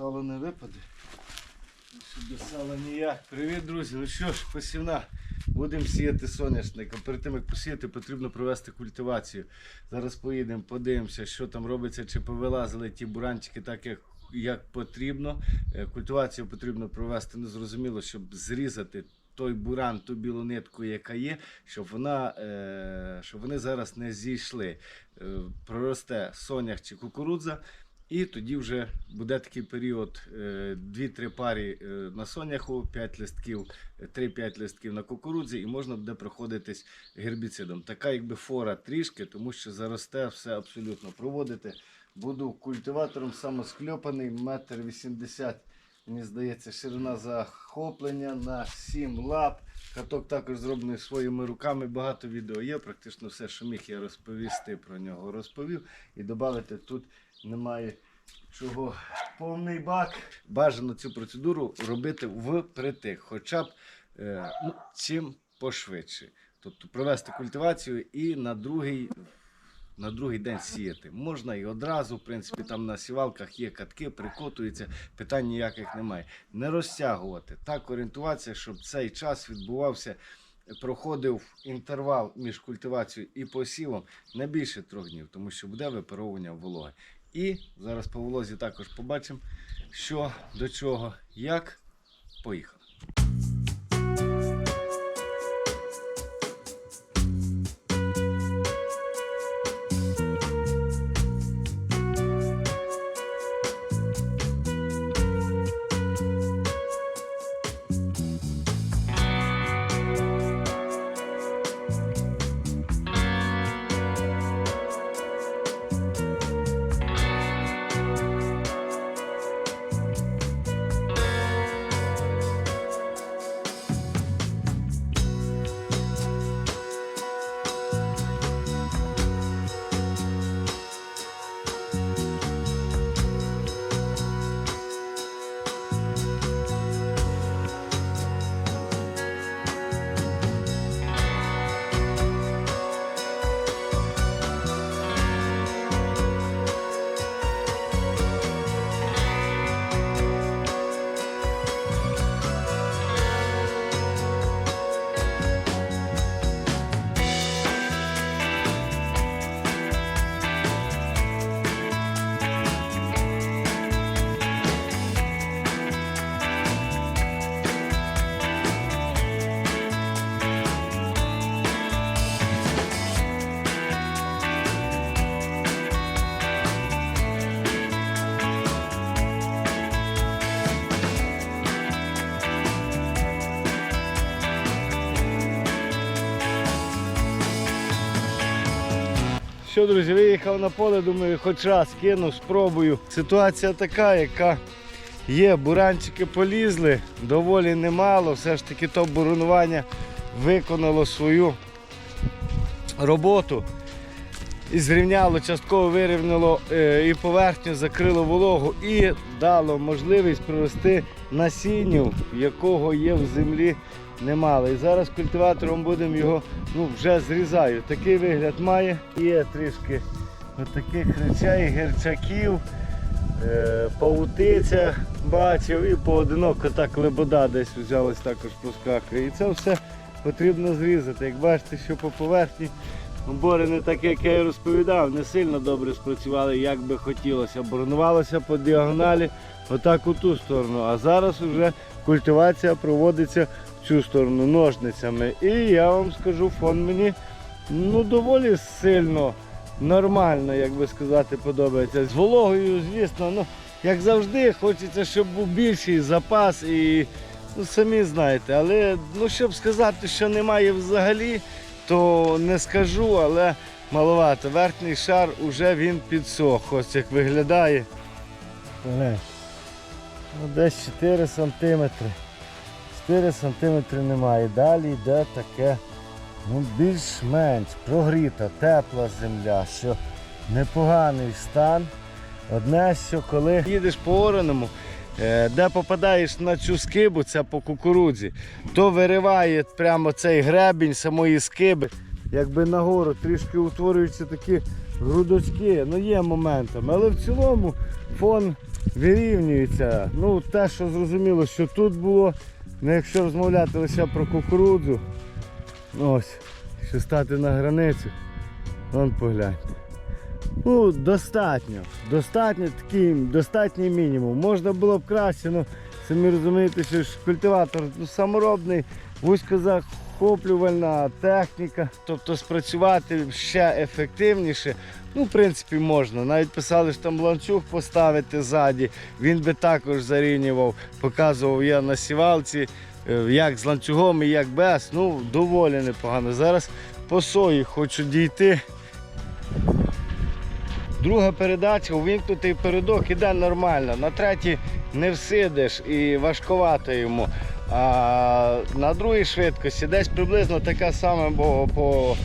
Сало не випаде. Сюди сала ніяк. Привіт, друзі. Ну що ж, посівна. Будемо сіяти соняшник. Перед тим як посіяти, потрібно провести культивацію. Зараз поїдемо, подивимося, що там робиться, чи повилазили ті буранчики так, як, як потрібно. Е, Культивацію потрібно провести незрозуміло, щоб зрізати той буран, ту білу нитку, яка є, щоб вона, е, щоб вони зараз не зійшли. Е, проросте сонях чи кукурудза. І тоді вже буде такий період: е, 2-3 парі е, на соняху, 5 листків, е, 3-5 листків на кукурудзі, і можна буде проходитись гербіцидом. Така якби фора трішки, тому що заросте все абсолютно. Проводити буду культиватором самоскльопаний, метр 80, мені здається, ширина захоплення на 7 лап. Каток також зроблений своїми руками. Багато відео є. Практично все, що міг я розповісти про нього, розповів. І додати тут немає чого. Повний бак. Бажано цю процедуру робити впритик, хоча б е, ну, чим пошвидше. Тобто провести культивацію і на другий. На другий день сіяти. Можна і одразу, в принципі, там на сівалках є катки, прикотуються, питань ніяких немає. Не розтягувати, так орієнтуватися, щоб цей час відбувався, проходив інтервал між культивацією і посівом не більше трьох днів, тому що буде випаровування вологи. І зараз по волозі також побачимо, що до чого, як поїхали. Що, друзі, виїхав на поле, думаю, хоч раз кину, спробую. Ситуація така, яка є, буранчики полізли, доволі немало, все ж таки то буранування виконало свою роботу. І зрівняло, частково вирівняло е, і поверхню, закрило вологу і дало можливість провести насінню, якого є в землі немало. І зараз культиватором будемо його ну, вже зрізаю. Такий вигляд має. Є трішки таких речей, герчаків, е, павутиця бачив і поодиноко так лебода десь взялась також проскакує. І це все потрібно зрізати. Як бачите, що по поверхні Бори не так, як я і розповідав, не сильно добре спрацювали, як би хотілося. Боронувалося по діагоналі отак у ту сторону. А зараз вже культивація проводиться цю сторону ножницями. І я вам скажу, фон мені ну, доволі сильно, нормально, як би сказати, подобається. З вологою, звісно, ну, як завжди, хочеться, щоб був більший запас і ну, самі знаєте. Але ну, щоб сказати, що немає взагалі то не скажу, але маловато. Верхній шар уже він підсох. Ось як виглядає. Ну, десь 4 сантиметри. 4 сантиметри немає. Далі йде таке ну, більш-менш прогріта, тепла земля, що непоганий стан. Одне, що коли їдеш по ораному, е, де попадаєш на цю скибу, це по кукурудзі, то вириває прямо цей гребінь самої скиби, якби нагору трішки утворюються такі грудочки. Ну є моментами. Але в цілому фон вирівнюється. Ну, те, що зрозуміло, що тут було, ну, якщо розмовляти лише про кукурудзу, ну, ось, якщо стати на границю, вон погляньте. Ну, достатньо. Достатньо такий, достатній мінімум. Можна було б краще, ну самі розумієте, що ж культиватор ну, саморобний, вузькозахоплювальна техніка. Тобто спрацювати ще ефективніше. Ну, в принципі, можна. Навіть писали, що там ланцюг поставити ззаді. Він би також зарівнював, показував я на сівалці, е, як з ланцюгом і як без. Ну, доволі непогано. Зараз по сої хочу дійти. Друга передача, увімкнутий передок іде нормально. На третій не всидиш і важкувато йому. А на другій швидкості десь приблизно така сама, бо по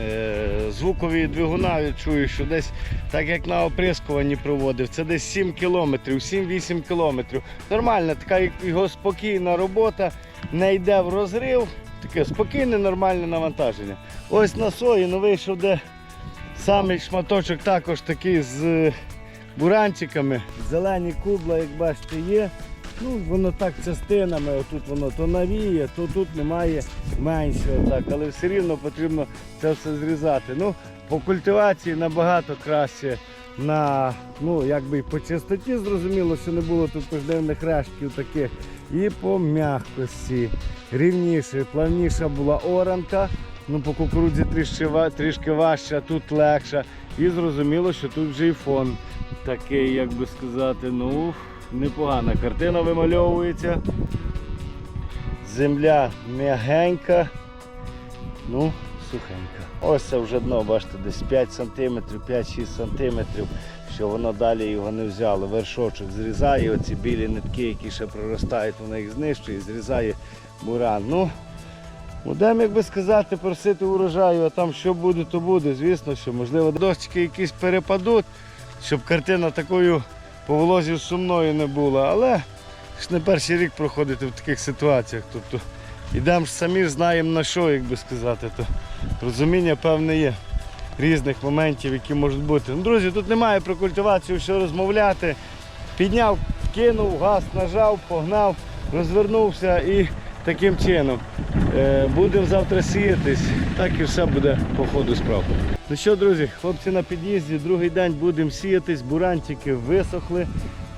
е, звуковій двигуна відчую, що десь так як на оприскуванні проводив, це десь 7 кілометрів, 7-8 кілометрів. Нормальна, така його спокійна робота, не йде в розрив. Таке спокійне, нормальне навантаження. Ось на сої ну, вийшов де Самий шматочок також такий з буранчиками. Зелені кубла, як бачите, є. Ну, воно так частинами, отут воно то навіє, то тут немає менше. Отак. Але все рівно потрібно це все зрізати. Ну, по культивації набагато краще на, ну, якби по чистоті зрозуміло, що не було тут пождивних рештків таких. І по м'якості. Рівніше, плавніша була оранка. Ну, по кукурудзі трішки, трішки важче, тут легше. І зрозуміло, що тут вже і фон такий, як би сказати, ну, непогана картина вимальовується. Земля м'ягенька, ну, сухенька. Ось це вже дно, бачите, десь 5 см, 5-6 см, що воно далі його не взяло. Вершочок зрізає, оці білі нитки, які ще проростають, воно їх знищує зрізає буран. Ну, Будемо, як би сказати, просити урожаю, а там що буде, то буде. Звісно, що можливо дощики якісь перепадуть, щоб картина такою по волозі сумною не була. Але ж не перший рік проходити в таких ситуаціях. Тобто йдемо ж самі знаємо на що, як би сказати, то розуміння певне є різних моментів, які можуть бути. Ну, друзі, тут немає про культивацію, що розмовляти. Підняв, кинув, газ нажав, погнав, розвернувся і таким чином. Е, Будемо завтра сіятись, так і все буде по ходу справ. Ну що, друзі, хлопці на під'їзді, другий день будемо сіятись, буранчики висохли,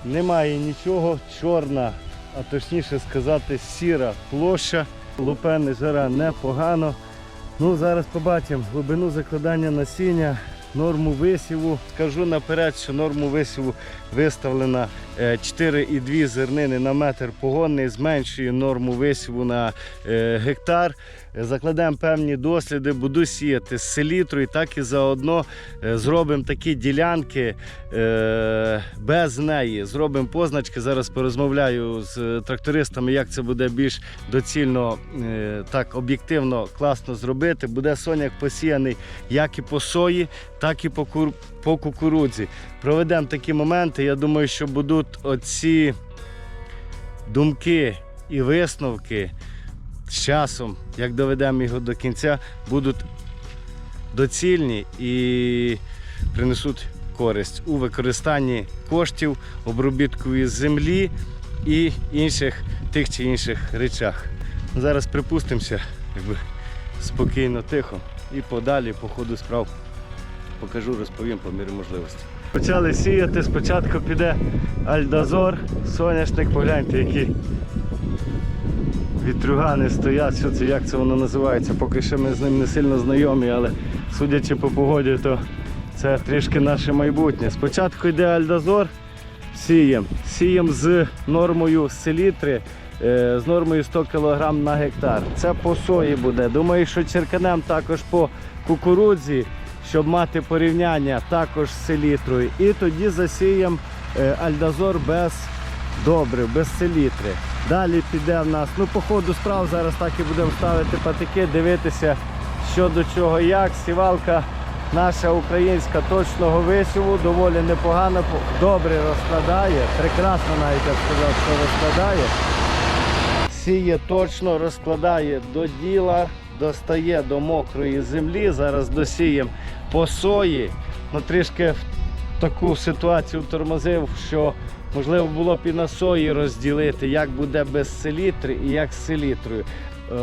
немає нічого, чорна, а точніше сказати, сіра площа. Лупени жара непогано. Ну, зараз побачимо глибину закладання насіння, норму висіву. Скажу наперед, що норму висіву виставлена е, 4,2 зернини на метр погонний, зменшує норму висіву на е, гектар. Закладемо певні досліди, буду сіяти з селітрою, так і заодно е, зробимо такі ділянки е, без неї. Зробимо позначки. Зараз порозмовляю з трактористами, як це буде більш доцільно, е, так об'єктивно, класно зробити. Буде соняк посіяний як і по сої, так і по, кур... по кукурудзі. Проведемо такі моменти. Я думаю, що будуть оці думки і висновки з часом, як доведемо його до кінця, будуть доцільні і принесуть користь у використанні коштів, обробітку землі і інших тих чи інших речах. Зараз припустимося, якби спокійно, тихо і подалі по ходу справ покажу, розповім по мірі можливості. Почали сіяти, спочатку піде альдазор, соняшник, погляньте, які вітрюгани стоять, що це, як це воно називається. Поки що ми з ним не сильно знайомі, але судячи по погоді, то це трішки наше майбутнє. Спочатку йде альдазор, сієм. Сієм з нормою селітри, е, з нормою 100 кг на гектар. Це по сої буде. Думаю, що черканем також по кукурудзі, щоб мати порівняння також з селітрою. І тоді засіємо е, альдазор без добрив, без селітри. Далі піде в нас, ну по ходу справ зараз так і будемо ставити патики, дивитися, що до чого як. Сівалка наша українська точного висіву, доволі непогано, добре розкладає, прекрасно навіть я сказав, що розкладає. Сіє точно, розкладає до діла, достає до мокрої землі. Зараз досіємо по сої. Ну, трішки в таку ситуацію тормозив, що Можливо, було б і на сої розділити, як буде без селітри і як з селітрою. Е,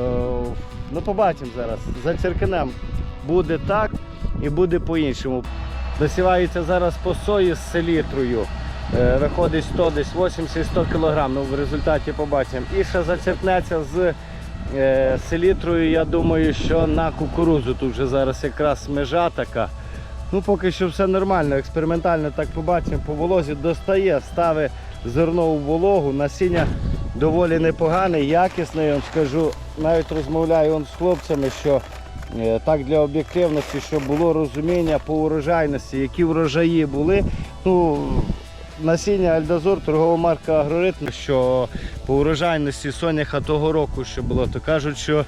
ну, побачимо зараз. За черканем буде так і буде по-іншому. Досівається зараз по сої з селітрою. Е, виходить 100, десь 80-100 кг. Ну, в результаті побачимо. І ще зачерпнеться з е, селітрою, я думаю, що на кукурузу. Тут вже зараз якраз межа така. Ну, поки що все нормально, експериментально так побачимо, по волозі достає, ставить зерно у вологу, насіння доволі непогане, якісне, я вам скажу. Навіть розмовляю з хлопцями, що е, так для об'єктивності, щоб було розуміння по урожайності, які врожаї були. Ну, Насіння Альдазор, торгова марка Агроритм, що по урожайності соняха того року, що було, то кажуть, що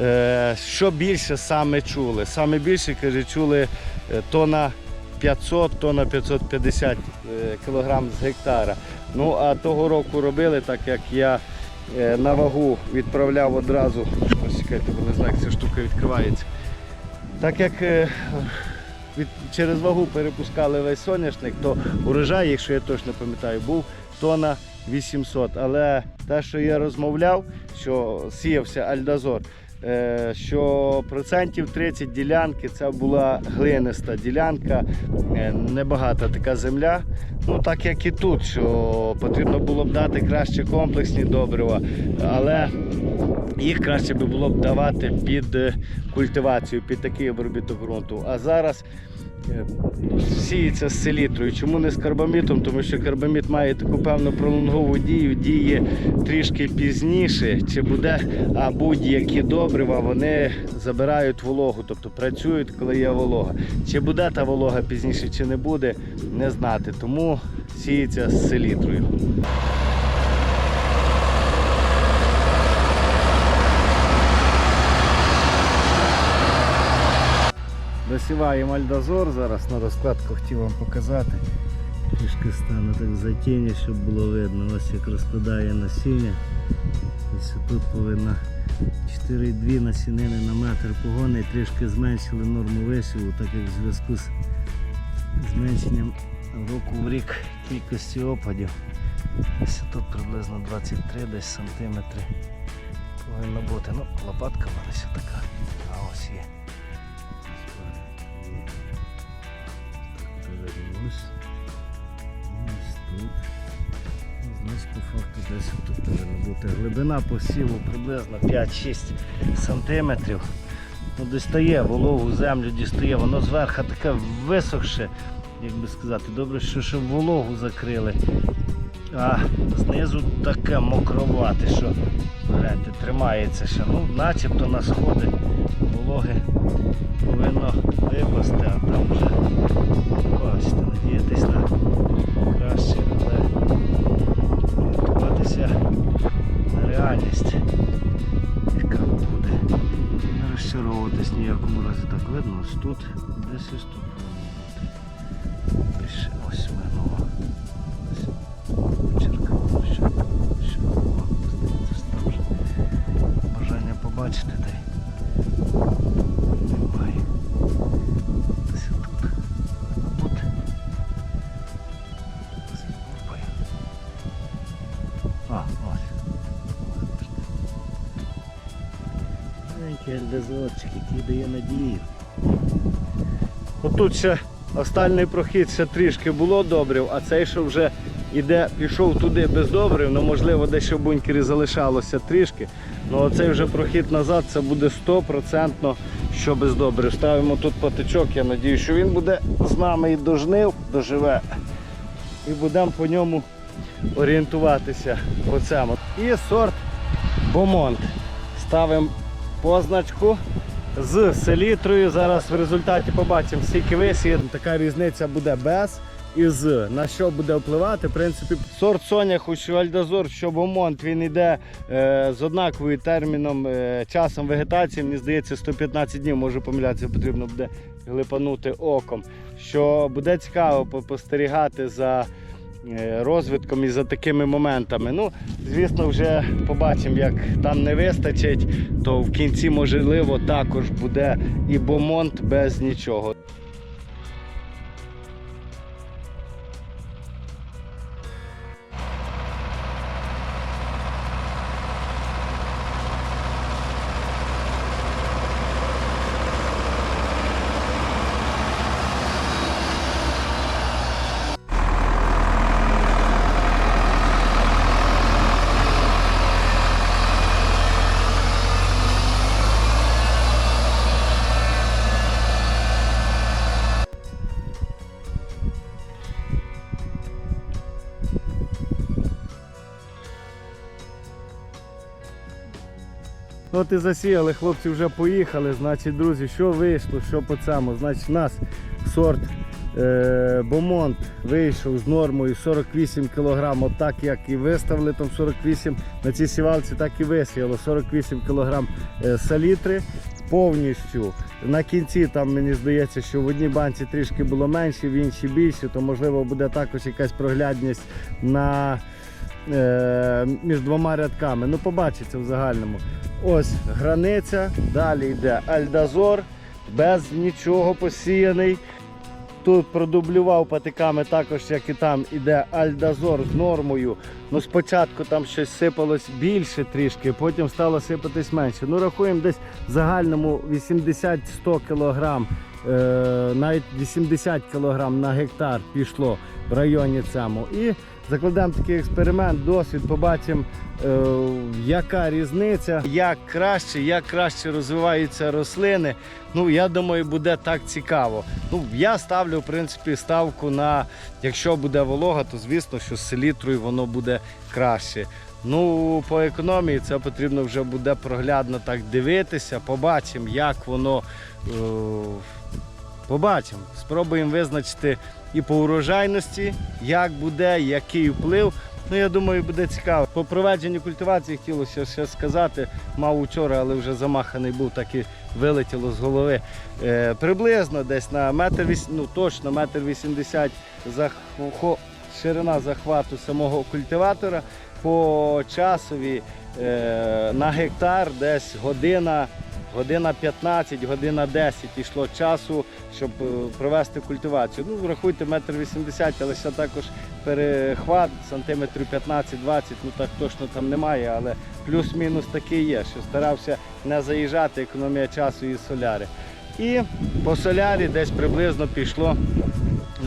е, що більше саме чули. Саме більше, каже, чули е, тона 500, тона 550 е, кілограм з гектара. Ну а того року робили, так як я е, на вагу відправляв одразу. Ось чекайте, бо не знаю, як ця штука відкривається. Так як е, від, через вагу перепускали весь соняшник, то урожай, якщо я точно пам'ятаю, був тона 800. Але те, що я розмовляв, що сіявся Альдазор, що процентів 30 ділянки це була глиниста ділянка, е, небагата така земля. Ну так як і тут, що потрібно було б дати краще комплексні добрива, але їх краще би було б давати під е, культивацію, під такий обробіток ґрунту. А зараз е, сіється з селітрою. Чому не з карбамітом? Тому що карбаміт має таку певну пролонгову дію, діє трішки пізніше. Чи буде, а будь-які добрива вони забирають вологу, тобто працюють, коли є волога. Чи буде та волога пізніше, чи не буде, не знати. Тому сіється з селітрою. Досіваємо альдозор зараз на розкладку хотів вам показати. Трішки стане так за тіні, щоб було видно. Ось як розкладає насіння. Ось тут повинна 4,2 насінини на метр погони. Трішки зменшили норму висіву, так як в зв'язку з зменшенням року в рік кількості опадів. Ось тут приблизно 23 десь сантиметри повинно бути. Ну, лопатка в мене така. А ось є. Ось тут. Ну, Значить, по факту десь тут повинна бути глибина посіву приблизно 5-6 сантиметрів. Ну, дістає вологу землю, дістає, воно зверху таке висохше, як би сказати, добре, що ще вологу закрили. А знизу таке мокровате, що гляньте, тримається ще. Ну, начебто на сходи вологи повинно випасти, а там бачите, надіятись на краще, але орієнтуватися на реальність, яка буде. Не розчаровуватись ніякому разі так видно, ось тут, десь ось тут Маленький альдезорчик, який дає надію. Отут ще остальний прохід ще трішки було добрив, а цей, що вже іде, пішов туди без добрив, ну можливо десь ще в бункері залишалося трішки. Ну оцей вже прохід назад це буде 100% що без добрив. Ставимо тут патичок, я сподіваюся, що він буде з нами і дожнив, доживе. І будемо по ньому орієнтуватися по цьому. І сорт Бомонт. Ставимо позначку з селітрою. Зараз в результаті побачимо, скільки висіє. Така різниця буде без і з. На що буде впливати? В принципі, сорт соняху, що Альдозор, що Бомонт, він йде е, з однаковим терміном, е, часом вегетації. Мені здається, 115 днів, може помилятися, потрібно буде глипанути оком. Що буде цікаво спостерігати за розвитком і за такими моментами. Ну, звісно, вже побачимо, як там не вистачить, то в кінці, можливо, також буде і бомонт без нічого. От і засіяли, хлопці вже поїхали. Значить, друзі, що вийшло, що по цьому? Значить, у нас сорт е, вийшов з нормою 48 кг, так як і виставили там 48 на цій сівалці, так і висіяло 48 кг е, салітри повністю. На кінці там мені здається, що в одній банці трішки було менше, в іншій більше, то можливо буде також якась проглядність на е, між двома рядками. Ну, побачиться в загальному. Ось границя, далі йде Альдазор, без нічого посіяний. Тут продублював патиками також, як і там іде Альдазор з нормою. Ну, спочатку там щось сипалось більше трішки, потім стало сипатись менше. Ну, рахуємо десь в загальному 80-100 кг, е, навіть 80 кг на гектар пішло в районі цьому. І закладемо такий експеримент, досвід, побачимо, е, яка різниця, як краще, як краще розвиваються рослини. Ну, я думаю, буде так цікаво. Ну, я ставлю, в принципі, ставку на, якщо буде волога, то звісно, що з селітрою воно буде краще. Ну, по економії це потрібно вже буде проглядно так дивитися, побачимо, як воно. Е, побачимо. Спробуємо визначити і по урожайності, як буде, який вплив. Ну, я думаю, буде цікаво. По проведенню культивації хотілося ще сказати. Мав учора, але вже замаханий був, так і вилетіло з голови. Е, приблизно десь на метр віс- ну точно метр вісімдесят захо- ширина захвату самого культиватора. По часові е, на гектар десь година, година 15, година 10 йшло часу, щоб е, провести культивацію. Ну, врахуйте метр вісімдесят, але ще також перехват сантиметрів 15-20, ну так точно там немає, але плюс-мінус такий є, що старався не заїжджати, економія часу і соляри. І по солярі десь приблизно пішло.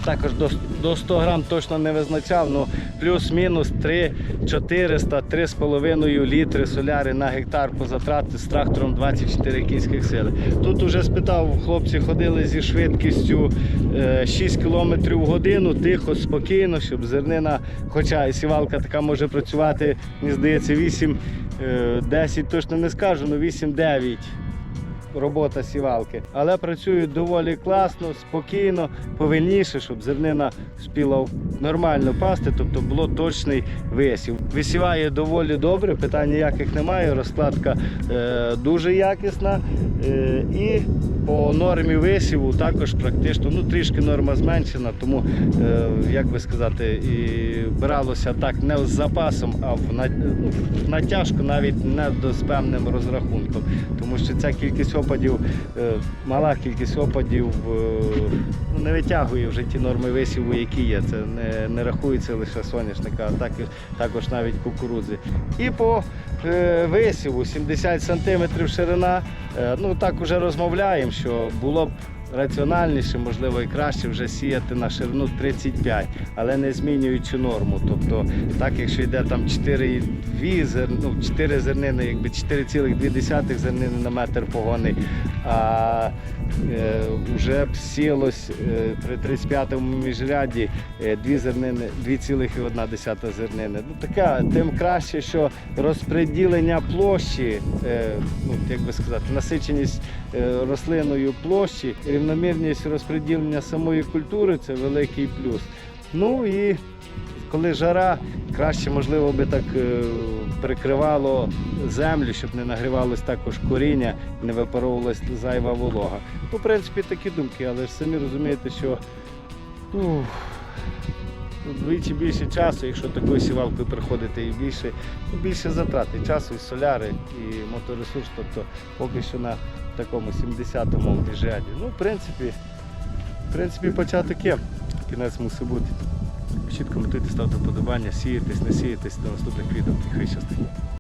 Також до, до 100 грам точно не визначав, ну плюс-мінус 3 400, 3,5 літри соляри на гектар по затрати з трактором 24 кінських сили. Тут уже спитав, хлопці ходили зі швидкістю е, 6 км в годину, тихо, спокійно, щоб зернина, хоча сівалка така може працювати, мені здається, 8, е, 10 точно не скажу, ну 8-9 робота сівалки. Але працюють доволі класно, спокійно, повільніше, щоб зернина спіла нормально пасти, тобто було точний висів. Висіває доволі добре, питань ніяких немає. Розкладка е, дуже якісна. Е, і по нормі висіву також практично ну, трішки норма зменшена, тому, е, як би сказати, і бралося так не з запасом, а в ну, натяжку навіть не з певним розрахунком. Тому що ця кількість опадів, е, мала кількість опадів е, ну, не витягує вже ті норми висіву, які є. Це не, не рахується лише соняшника, а так, також навіть кукурудзи. І по висіву 70 см ширина. Е, ну так уже розмовляємо, що було б раціональніше, можливо, і краще вже сіяти на ширину 35, але не змінюючи норму. Тобто, так якщо йде там 4,2 зер... ну, 4 зернини, якби 4,2 зернини на метр погони, а е, вже б сіялось е, при 35-му міжряді е, дві зернини, 2,1 зернини. Ну така, тим краще, що розподілення площі, е, ну як би сказати, насиченість е, рослиною площі, рівномірність розподілення самої культури це великий плюс. Ну і коли жара, краще, можливо, би так е, прикривало землю, щоб не нагрівалось також коріння, не випаровувалась зайва волога. Ну, в принципі, такі думки, але ж самі розумієте, що ух, вдвічі більше часу, якщо такою сівалкою приходити, і більше, ну, більше затрат часу, і соляри, і моторесурс, тобто поки що на такому 70-му міжряді. Ну, в принципі, в принципі, початок є. Кінець мусить бути. Чітко коментуйте, ставте вподобання, сіятись, не сіятись до наступних відео. Хай щастить.